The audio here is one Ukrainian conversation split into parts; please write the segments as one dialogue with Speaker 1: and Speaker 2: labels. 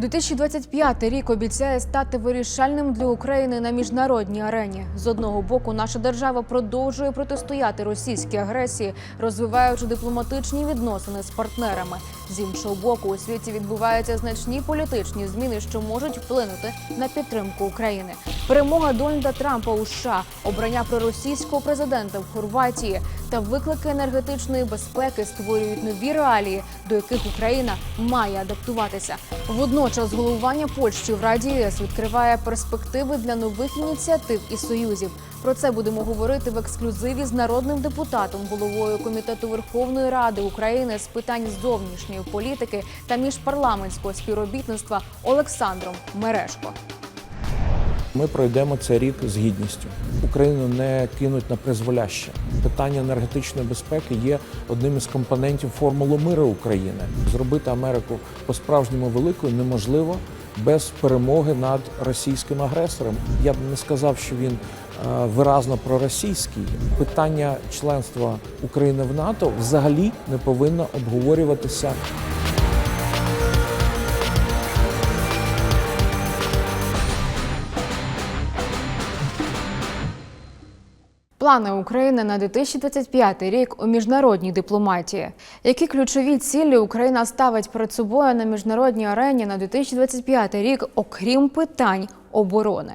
Speaker 1: 2025 рік обіцяє стати вирішальним для України на міжнародній арені. З одного боку, наша держава продовжує протистояти російській агресії, розвиваючи дипломатичні відносини з партнерами. З іншого боку, у світі відбуваються значні політичні зміни, що можуть вплинути на підтримку України. Перемога Дональда Трампа у США, обрання проросійського президента в Хорватії та виклики енергетичної безпеки створюють нові реалії, до яких Україна має адаптуватися. Водночас головування Польщі в Раді ЄС відкриває перспективи для нових ініціатив і союзів. Про це будемо говорити в ексклюзиві з народним депутатом, головою комітету Верховної Ради України з питань зовнішньої політики та міжпарламентського співробітництва Олександром Мерешко.
Speaker 2: Ми пройдемо цей рік з гідністю. Україну не кинуть на призволяще. Питання енергетичної безпеки є одним із компонентів формули миру України. Зробити Америку по-справжньому великою неможливо без перемоги над російським агресором. Я б не сказав, що він е, виразно проросійський. Питання членства України в НАТО взагалі не повинно обговорюватися
Speaker 1: Плани України на 2025 рік у міжнародній дипломатії. Які ключові цілі Україна ставить перед собою на міжнародній арені на 2025 рік, окрім питань оборони?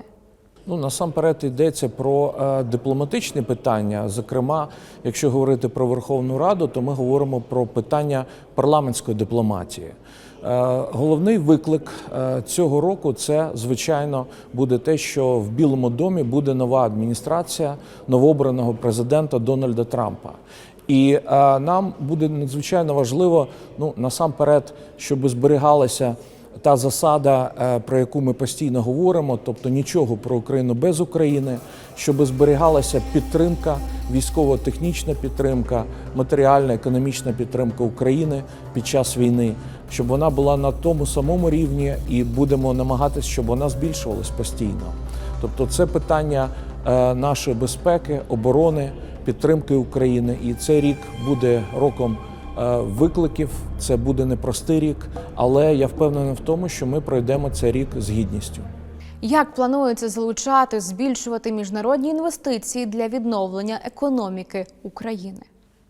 Speaker 2: Ну насамперед йдеться про е, дипломатичні питання. Зокрема, якщо говорити про Верховну Раду, то ми говоримо про питання парламентської дипломатії. Е, головний виклик е, цього року це звичайно буде те, що в Білому домі буде нова адміністрація новообраного президента Дональда Трампа. І е, нам буде надзвичайно важливо, ну насамперед, щоб зберігалася та засада, е, про яку ми постійно говоримо, тобто нічого про Україну без України, щоб зберігалася підтримка, військово-технічна підтримка, матеріальна, економічна підтримка України під час війни, щоб вона була на тому самому рівні, і будемо намагатися, щоб вона збільшувалась постійно. Тобто, це питання е, нашої безпеки, оборони, підтримки України, і цей рік буде роком викликів. Це буде непростий рік, але я впевнений в тому, що ми пройдемо цей рік з гідністю.
Speaker 1: Як планується залучати, збільшувати міжнародні інвестиції для відновлення економіки України?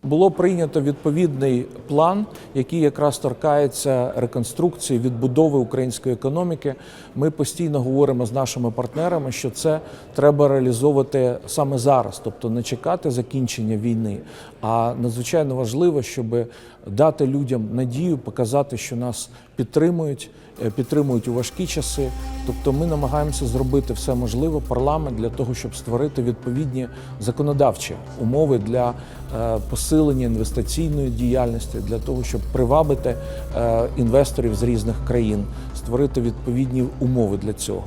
Speaker 2: Було прийнято відповідний план, який якраз торкається реконструкції, відбудови української економіки. Ми постійно говоримо з нашими партнерами, що це треба реалізовувати саме зараз, тобто не чекати закінчення війни. А надзвичайно важливо, щоб дати людям надію, показати, що нас підтримують, е, підтримують у важкі часи. Тобто, ми намагаємося зробити все можливе парламент для того, щоб створити відповідні законодавчі умови для е, посилення інвестиційної діяльності, для того, щоб привабити е, інвесторів з різних країн, створити відповідні умови для цього.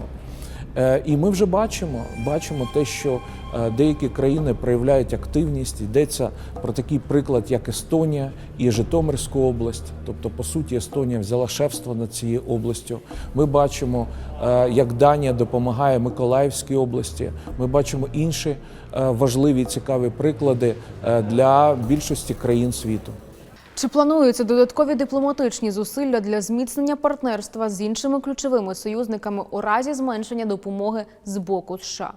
Speaker 2: І ми вже бачимо, бачимо те, що деякі країни проявляють активність. Йдеться про такий приклад, як Естонія і Житомирську область. Тобто, по суті, Естонія взяла шефство над цією областю. Ми бачимо, е, як Данія допомагає Миколаївській області. Ми бачимо інші е, важливі цікаві приклади е, для більшості країн світу.
Speaker 1: Чи плануються додаткові дипломатичні зусилля для зміцнення партнерства з іншими ключовими союзниками у разі зменшення допомоги з боку США?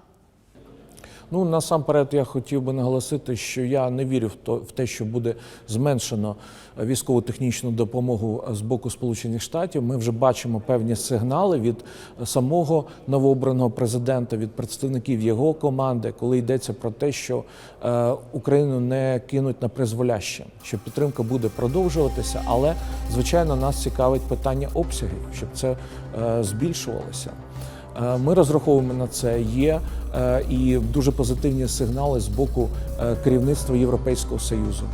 Speaker 2: Ну насамперед, я хотів би наголосити, що я не вірю в те, що буде зменшено військово-технічну допомогу з боку Сполучених Штатів. Ми вже бачимо певні сигнали від самого новообраного президента, від представників його команди, коли йдеться про те, що е, Україну не кинуть на призволяще, що підтримка буде продовжуватися, але звичайно нас цікавить питання обсягів, щоб це е, збільшувалося. Е, Ми розраховуємо на це. Є е, і дуже позитивні сигнали з боку е, керівництва Європейського союзу.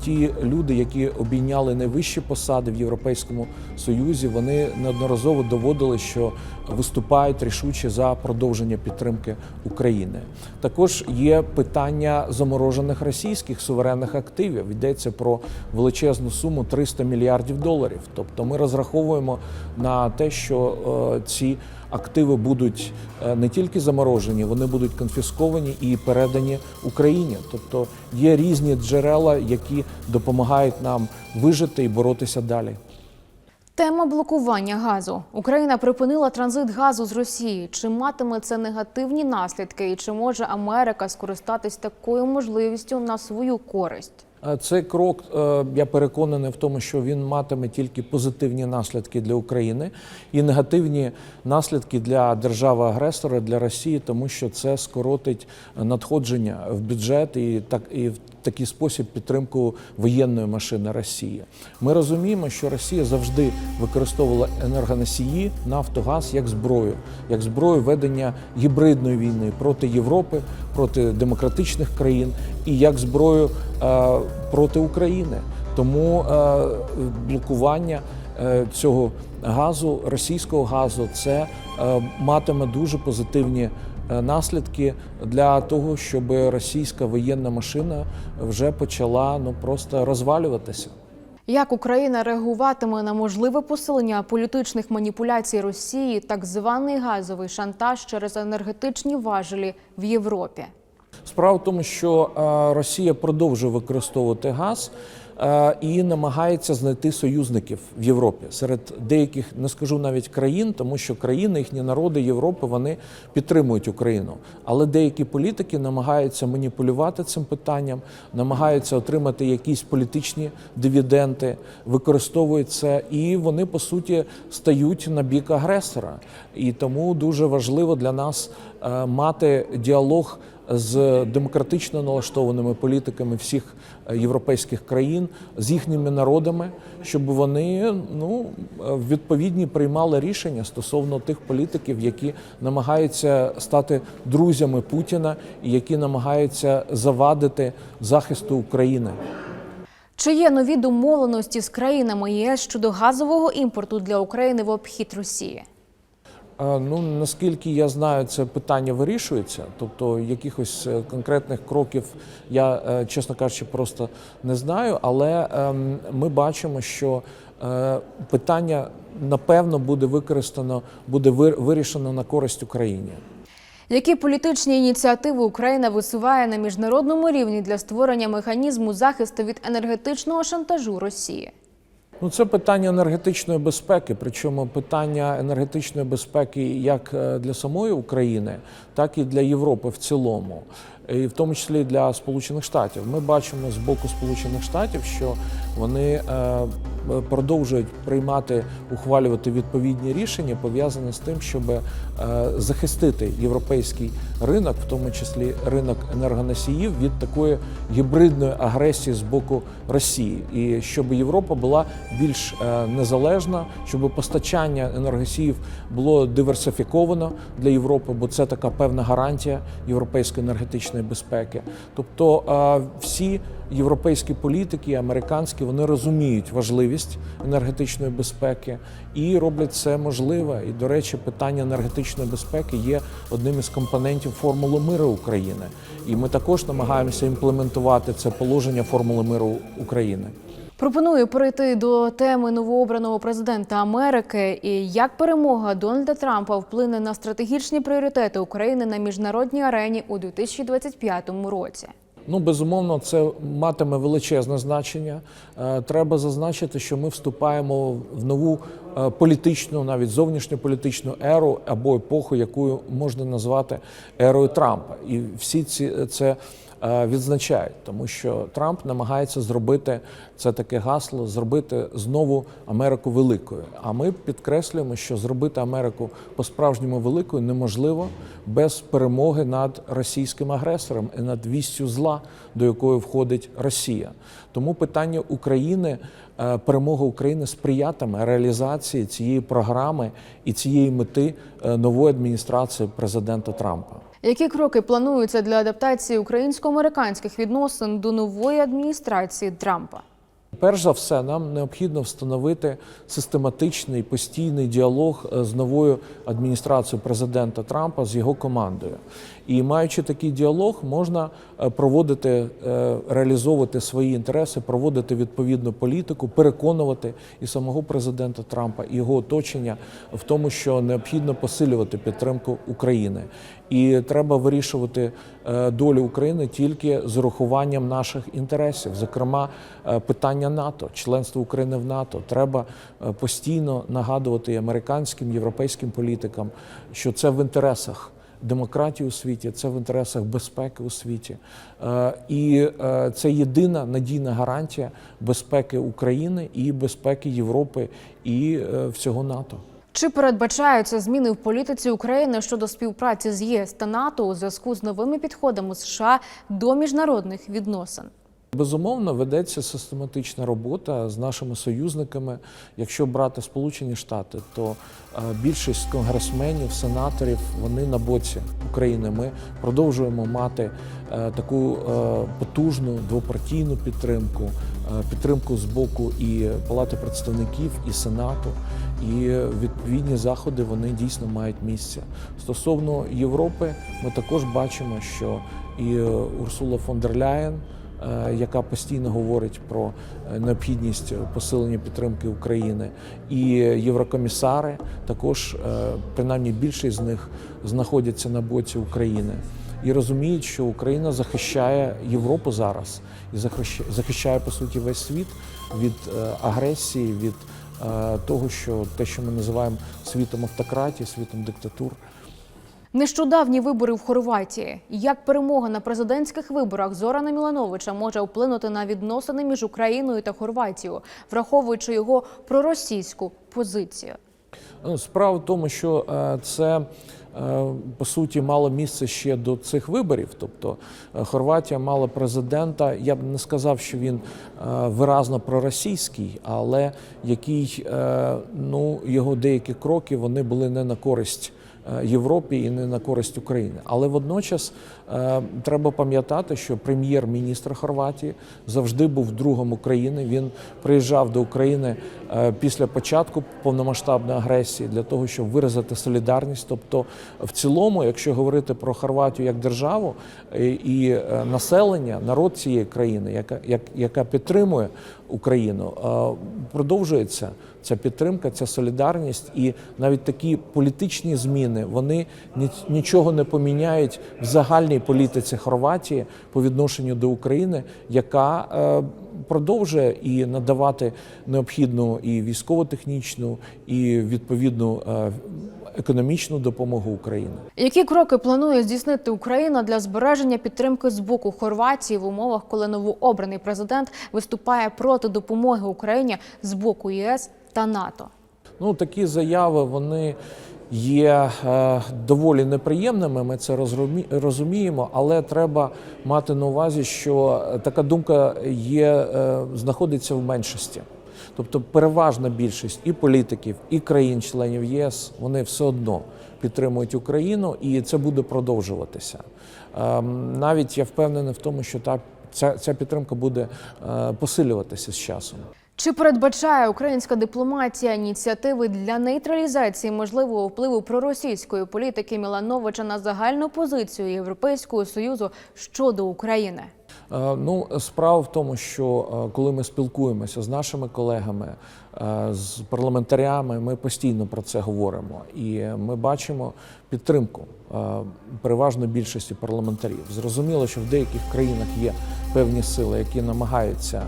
Speaker 2: Ті люди, які обійняли найвищі посади в Європейському Союзі, вони неодноразово доводили, що виступають рішуче за продовження підтримки України. Також є питання заморожених російських суверенних активів. Йдеться про величезну суму 300 мільярдів доларів. Тобто, ми розраховуємо на те, що ці активи будуть е, не тільки заморожені, вони будуть конфісковані і передані Україні. Тобто є різні джерела, які допомагають нам вижити і боротися далі.
Speaker 1: Тема блокування газу. Україна припинила транзит газу з Росії. Чи матиме це негативні наслідки, і чи може Америка скористатись такою можливістю на свою користь?
Speaker 2: Е, Цей крок, е, я переконаний в тому, що він матиме тільки позитивні наслідки для України і негативні наслідки для держави-агресора, для Росії, тому що це скоротить надходження в бюджет і так і такий спосіб підтримку воєнної машини Росії. Ми розуміємо, що Росія завжди використовувала енергоносії, нафтогаз як зброю, як зброю ведення гібридної війни проти Європи, проти демократичних країн і як зброю е, проти України. Тому е, блокування е, цього газу, російського газу, це е, матиме дуже позитивні наслідки для того, щоб російська воєнна машина вже почала ну просто розвалюватися.
Speaker 1: Як Україна реагуватиме на можливе посилення політичних маніпуляцій Росії, так званий газовий шантаж через енергетичні важелі в Європі?
Speaker 2: Справа в тому, що е, Росія продовжує використовувати газ е, і намагається знайти союзників в Європі серед деяких, не скажу навіть країн, тому що країни, їхні народи Європи вони підтримують Україну. Але деякі політики намагаються маніпулювати цим питанням, намагаються отримати якісь політичні дивіденти, використовують це, і вони по суті стають на бік агресора. І тому дуже важливо для нас е, мати діалог з демократично налаштованими політиками всіх е, європейських країн, з їхніми народами, щоб вони ну е, відповідні приймали рішення стосовно тих політиків, які намагаються стати друзями Путіна і які намагаються завадити захисту України.
Speaker 1: Чи є нові домовленості з країнами ЄС щодо газового імпорту для України в обхід Росії?
Speaker 2: Ну наскільки я знаю, це питання вирішується. Тобто якихось е, конкретних кроків я, е, чесно кажучи, просто не знаю. Але ем, ми бачимо, що е, питання напевно буде використано, буде вир- вирішено на користь Україні.
Speaker 1: Які політичні ініціативи Україна висуває на міжнародному рівні для створення механізму захисту від енергетичного шантажу Росії?
Speaker 2: Ну, це питання енергетичної безпеки, причому питання енергетичної безпеки як е, для самої України, так і для Європи в цілому, і в тому числі для Сполучених Штатів. Ми бачимо з боку Сполучених Штатів, що вони е, продовжують приймати, ухвалювати відповідні рішення, пов'язані з тим, щоб е, захистити європейський ринок, в тому числі ринок енергоносіїв, від такої гібридної агресії з боку Росії, і щоб Європа була більш е, незалежна, щоб постачання енергосіїв було диверсифіковано для Європи, бо це така певна гарантія європейської енергетичної безпеки. Тобто е, всі європейські політики, американські, вони розуміють важливість енергетичної безпеки і роблять це можливе. І, до речі, питання енергетичної безпеки є одним із компонентів формули миру України. І ми також намагаємося імплементувати це положення формули миру України.
Speaker 1: Пропоную перейти до теми новообраного президента Америки і як перемога Дональда Трампа вплине на стратегічні пріоритети України на міжнародній арені у 2025 році.
Speaker 2: Ну, безумовно, це матиме величезне значення. Е, Треба зазначити, що ми вступаємо в нову е, політичну, навіть зовнішньополітичну еру або епоху, яку можна назвати ерою Трампа. І всі ці це е, відзначають, тому що Трамп намагається зробити це таке гасло, зробити знову Америку великою. А ми підкреслюємо, що зробити Америку по-справжньому великою неможливо без перемоги над російським агресором і над вістю зла, до якої входить Росія. Тому питання України, е, перемога України сприятиме реалізації цієї програми і цієї мети е, нової адміністрації президента Трампа.
Speaker 1: Які кроки плануються для адаптації українсько-американських відносин до нової адміністрації Трампа?
Speaker 2: Перш за все, нам необхідно встановити систематичний постійний діалог е, з новою адміністрацією президента Трампа з його командою. І маючи такий діалог, можна е, проводити, е, реалізовувати свої інтереси, проводити відповідну політику, переконувати і самого президента Трампа, і його оточення в тому, що необхідно посилювати підтримку України. І треба вирішувати е, долю України тільки з урахуванням наших інтересів, зокрема питання НАТО, членство України в НАТО. Треба постійно нагадувати американським, європейським політикам, що це в інтересах демократії у світі, це в інтересах безпеки у світі. Е, І е, це єдина надійна гарантія безпеки України і безпеки Європи і е, всього НАТО.
Speaker 1: Чи передбачаються зміни в політиці України щодо співпраці з ЄС та НАТО у зв'язку з новими підходами США до міжнародних відносин?
Speaker 2: Безумовно, ведеться систематична робота з нашими союзниками. Якщо брати Сполучені Штати, то е, більшість конгресменів, сенаторів вони на боці України. Ми продовжуємо мати е, таку е, потужну двопартійну підтримку, підтримку з боку і Палати представників, і Сенату. І відповідні заходи вони дійсно мають місце. Стосовно Європи, ми також бачимо, що і Урсула фон дер Ляєн яка постійно говорить про е, необхідність посилення підтримки України, і єврокомісари також, е, принаймні більшість з них знаходяться на боці України і розуміють, що Україна захищає Європу зараз і захищає, по суті весь світ від е, агресії, від е, того, що те, що ми називаємо світом автократії, світом диктатур.
Speaker 1: Нещодавні вибори в Хорватії. Як перемога на президентських виборах Зорана Мілановича може вплинути на відносини між Україною та Хорватією, враховуючи його проросійську позицію?
Speaker 2: Ну, Справа в тому, що е, це е, по суті мало місце ще до цих виборів. Тобто е, Хорватія мала президента. Я б не сказав, що він виразно проросійський, але який ну його деякі кроки вони були не на користь. Європі і не на користь України, але водночас треба пам'ятати, що прем'єр-міністр Хорватії завжди був другом України. Він приїжджав до України е, після початку повномасштабної агресії для того, щоб виразити солідарність. Тобто, в цілому, якщо говорити про Хорватію як державу е, і е, населення, народ цієї країни, яка як, яка підтримує Україну, е, продовжується ця підтримка, ця солідарність, і навіть такі політичні зміни вони ні- нічого не поміняють в загальній політиці Хорватії по відношенню до України, яка е, продовжує і надавати необхідну і військово-технічну, і відповідну е, економічну допомогу Україні.
Speaker 1: Які кроки планує здійснити Україна для збереження підтримки з боку Хорватії в умовах, коли новообраний президент виступає проти допомоги Україні з боку ЄС та НАТО?
Speaker 2: Ну, такі заяви вони є е, доволі неприємними. Ми це розумі- розуміємо, але треба мати на увазі, що така думка є, е, знаходиться в меншості. Тобто переважна більшість і політиків, і країн-членів ЄС вони все одно підтримують Україну, і це буде продовжуватися. Ем, Навіть я впевнений в тому, що та ця, ця підтримка буде е, посилюватися з часом.
Speaker 1: Чи передбачає українська дипломатія ініціативи для нейтралізації можливого впливу проросійської політики Мілановича на загальну позицію Європейського союзу щодо України?
Speaker 2: Е, Ну, справа в тому, що е, коли ми спілкуємося з нашими колегами, е, з парламентарями, ми постійно про це говоримо, і ми бачимо підтримку переважно більшості парламентарів. Зрозуміло, що в деяких країнах є певні сили, які намагаються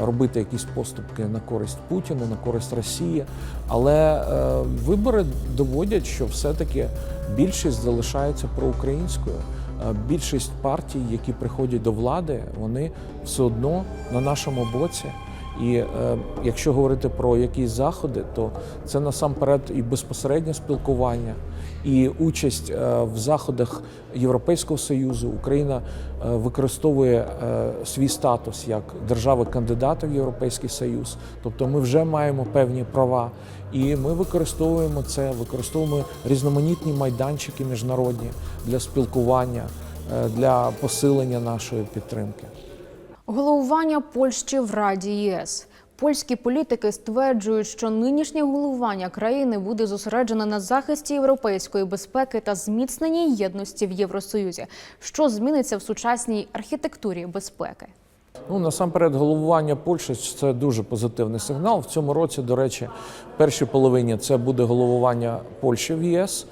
Speaker 2: робити якісь поступки на користь Путіну, на користь Росії, але е, вибори доводять, що все-таки більшість залишається проукраїнською. Е, Більшість партій, які приходять до влади, вони все одно на нашому боці. І е, якщо говорити про якісь заходи, то це насамперед і безпосереднє спілкування, і участь е, в заходах Європейського союзу. Україна е, використовує е, свій статус як держави-кандидата в Європейський Союз. Тобто ми вже маємо певні права, і ми використовуємо це, використовуємо різноманітні майданчики міжнародні для спілкування, е, для посилення нашої підтримки.
Speaker 1: Головування Польщі в Раді ЄС. Польські політики стверджують, що нинішнє головування країни буде зосереджене на захисті європейської безпеки та зміцненні єдності в Євросоюзі, що зміниться в сучасній архітектурі безпеки.
Speaker 2: Ну насамперед, головування Польщі це дуже позитивний сигнал. В цьому році, до речі, в першій половині це буде головування Польщі в ЄС.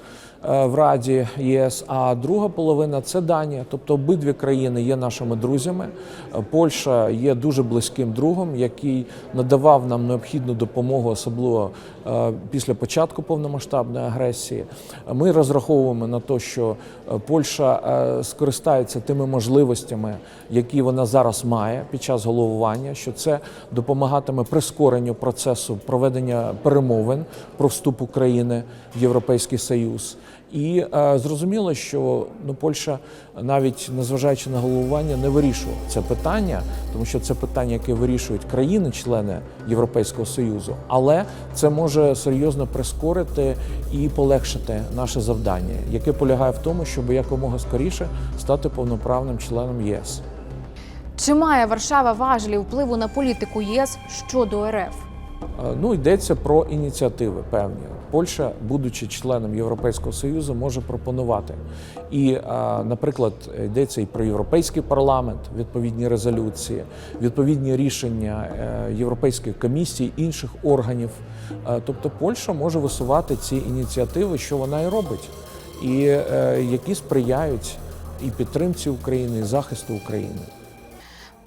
Speaker 2: Е, в Раді ЄС, а друга половина це Данія. Тобто обидві країни є нашими друзями. Е, Польща є дуже близьким другом, який надавав нам необхідну допомогу, особливо е, після початку повномасштабної агресії. Ми розраховуємо на те, що Польща скористається тими можливостями, які вона зараз має під час головування, що це допомагатиме прискоренню процесу проведення перемовин про вступ України в Європейський Союз. І е, зрозуміло, що ну, Польща, навіть незважаючи на головування, не вирішувала це питання, тому що це питання, яке вирішують країни-члени Європейського Союзу, але це може серйозно прискорити і полегшити наше завдання, яке полягає в тому, щоб якомога скоріше стати повноправним членом ЄС.
Speaker 1: Чи має Варшава важелі впливу на політику ЄС щодо РФ?
Speaker 2: Е, Ну, йдеться про ініціативи певні. Польща, будучи членом Європейського союзу, може пропонувати. І, е, наприклад, йдеться і про європейський парламент, відповідні резолюції, відповідні рішення е, Європейської комісії, інших органів. Тобто Польща може висувати ці ініціативи, що вона і робить, і які сприяють і підтримці України, і захисту України.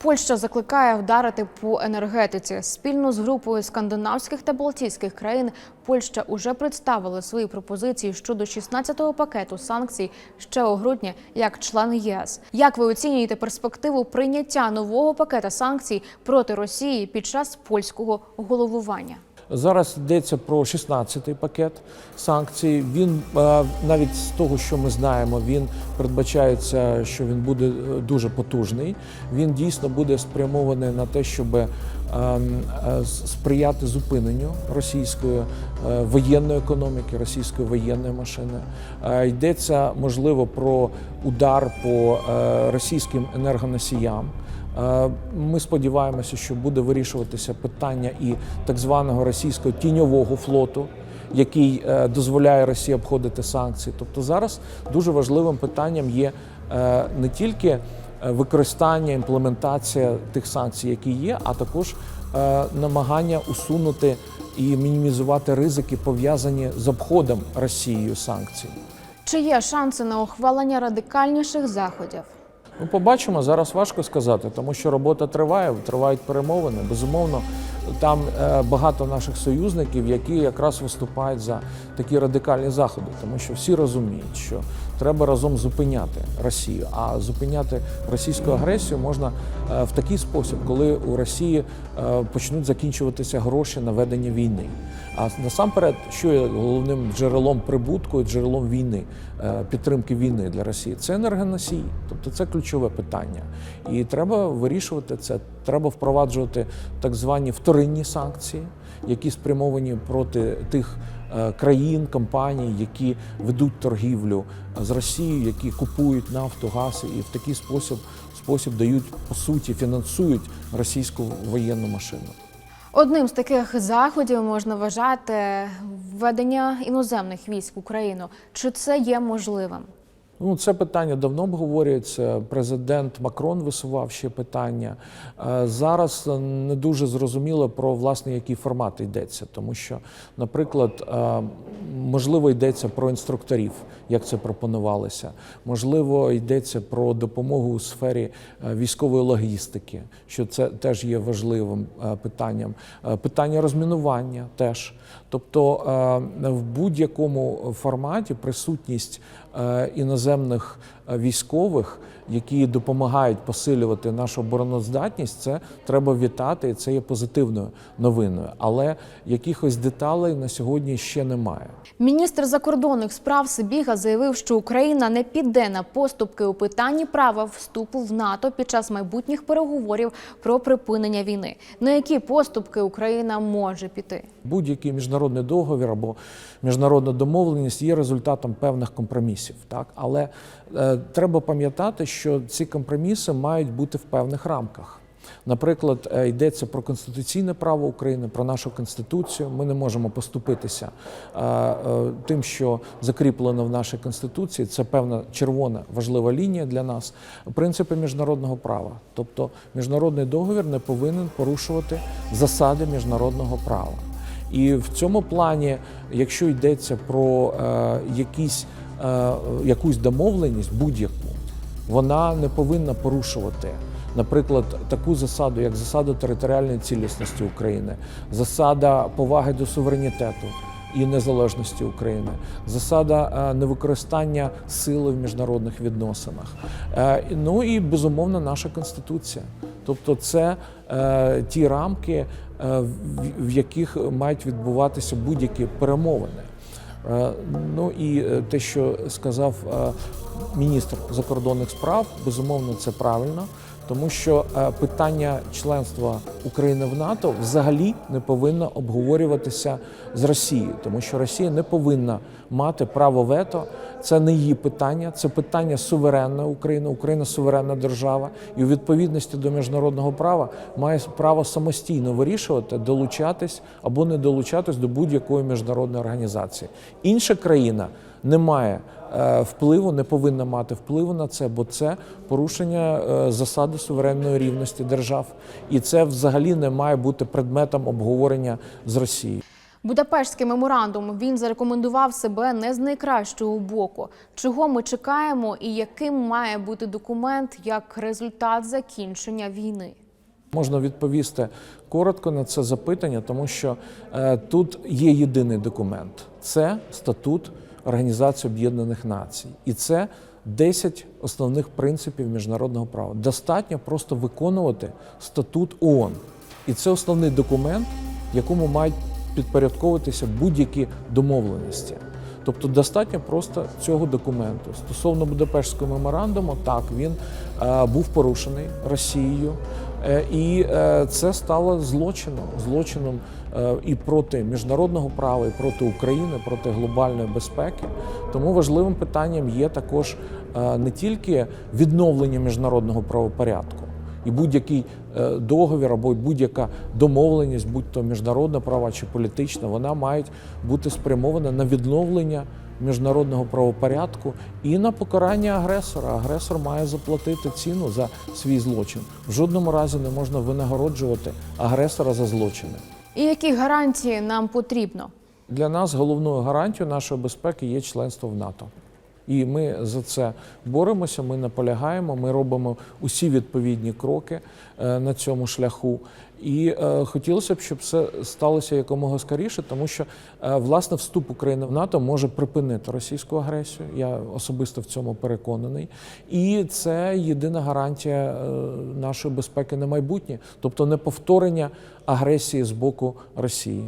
Speaker 1: Польща закликає вдарити по енергетиці. Спільно з групою скандинавських та балтійських країн Польща уже представила свої пропозиції щодо 16-го пакету санкцій ще у грудні як член ЄС. Як ви оцінюєте перспективу прийняття нового пакета санкцій проти Росії під час польського головування?
Speaker 2: Зараз йдеться про 16-й пакет санкцій. Він е, навіть з того, що ми знаємо, він передбачається, що він буде е, дуже потужний. Він дійсно буде спрямований на те, щоб е, е, сприяти зупиненню російської воєнної економіки, російської воєнної машини. Йдеться можливо про удар по російським енергоносіям. Е, Ми сподіваємося, що буде вирішуватися питання і так званого російського тіньового флоту, який е, дозволяє Росії обходити санкції. Тобто зараз дуже важливим питанням є е, не тільки використання, імплементація тих санкцій, які є, а також намагання усунути і мінімізувати ризики, пов'язані з обходом Росією санкцій.
Speaker 1: Чи є шанси на ухвалення радикальніших заходів?
Speaker 2: Ну, побачимо зараз важко сказати, тому що робота триває, тривають перемовини. Безумовно, там е, багато наших союзників, які якраз виступають за такі радикальні заходи, тому що всі розуміють, що треба разом зупиняти Росію. А зупиняти російську агресію можна е, в такий спосіб, коли у Росії е, почнуть закінчуватися гроші на ведення війни. А насамперед, що є головним джерелом прибутку джерелом війни, підтримки війни для Росії, це енергоносії. Тобто це ключове питання. І треба вирішувати це. Треба впроваджувати так звані вторинні санкції, які спрямовані проти тих е, країн, компаній, які ведуть торгівлю з Росією, які купують нафту, газ і в такий спосіб, спосіб дають по суті фінансують російську воєнну машину.
Speaker 1: Одним з таких заходів можна вважати введення іноземних військ в Україну. Чи це є можливим?
Speaker 2: Ну, це питання давно обговорюється. Президент Макрон висував ще питання. Е, Зараз не дуже зрозуміло про власне який формат йдеться, тому що, наприклад, е, можливо, йдеться про інструкторів, як це пропонувалося. Можливо, йдеться про допомогу у сфері е, військової логістики, що це теж є важливим е, питанням. Е, Питання розмінування теж. Тобто е, в будь-якому форматі присутність е, іноземних е, військових, які допомагають посилювати нашу обороноздатність, це треба вітати, і це є позитивною новиною. Але якихось деталей на сьогодні ще немає.
Speaker 1: Міністр закордонних справ Сибіга заявив, що Україна не піде на поступки у питанні права вступу в НАТО під час майбутніх переговорів про припинення війни. На які поступки Україна може піти?
Speaker 2: Будь-який міжнародний договір або міжнародна домовленість є результатом певних компромісів. Так? Але е, треба пам'ятати, що ці компроміси мають бути в певних рамках. Наприклад, е, йдеться про конституційне право України, про нашу конституцію. Ми не можемо поступитися е, е, тим, що закріплено в нашій конституції. Це певна червона важлива лінія для нас. Принципи міжнародного права. Тобто, міжнародний договір не повинен порушувати засади міжнародного права. І в цьому плані, якщо йдеться про якісь якусь домовленість будь-яку, вона не повинна порушувати. Наприклад, таку засаду, як засада територіальної цілісності України, засада поваги до суверенітету і незалежності України, засада е, невикористання сили в міжнародних відносинах. Е, Ну і безумовно наша конституція. Тобто, це е, ті рамки, е, в яких мають відбуватися будь-які перемовини. Е, Ну і е, те, що сказав е, міністр закордонних справ, безумовно, це правильно, тому що е, питання членства України в НАТО взагалі не повинно обговорюватися з Росією, тому що Росія не повинна мати право вето. Це не її питання, це питання суверенна України. Україна суверенна держава, і у відповідності до міжнародного права має право самостійно вирішувати, долучатись або не долучатись до будь-якої міжнародної організації. Інша країна не має е, впливу, не повинна мати впливу на це, бо це порушення е, засади суверенної рівності держав, і це взагалі не має бути предметом обговорення з Росією.
Speaker 1: Будапештський меморандум він зарекомендував себе не з найкращого боку. Чого ми чекаємо, і яким має бути документ як результат закінчення війни?
Speaker 2: Можна відповісти коротко на це запитання, тому що е, тут є єдиний документ: це статут Організації Об'єднаних Націй, і це 10 основних принципів міжнародного права. Достатньо просто виконувати статут ООН. І це основний документ, якому мають підпорядковуватися будь-які домовленості. Тобто достатньо просто цього документу. Стосовно Будапештського меморандуму, так він е, був порушений Росією, е, і е, це стало злочином, злочином і проти міжнародного права, і проти України, проти глобальної безпеки. Тому важливим питанням є також е, не тільки відновлення міжнародного правопорядку. І будь-який е, договір або будь-яка домовленість, будь то міжнародна права чи політична, вона має бути спрямована на відновлення міжнародного правопорядку і на покарання агресора. Агресор має заплатити ціну за свій злочин. В жодному разі не можна винагороджувати агресора за злочини.
Speaker 1: І які гарантії нам потрібно?
Speaker 2: Для нас головною гарантією нашої безпеки є членство в НАТО. І ми за це боремося, ми наполягаємо, ми робимо усі відповідні кроки е, на цьому шляху. І е, хотілося б, щоб це сталося якомога скоріше, тому що е, власне вступ України в НАТО може припинити російську агресію. Я особисто в цьому переконаний. І це єдина гарантія е, нашої безпеки на майбутнє, тобто не повторення агресії з боку Росії.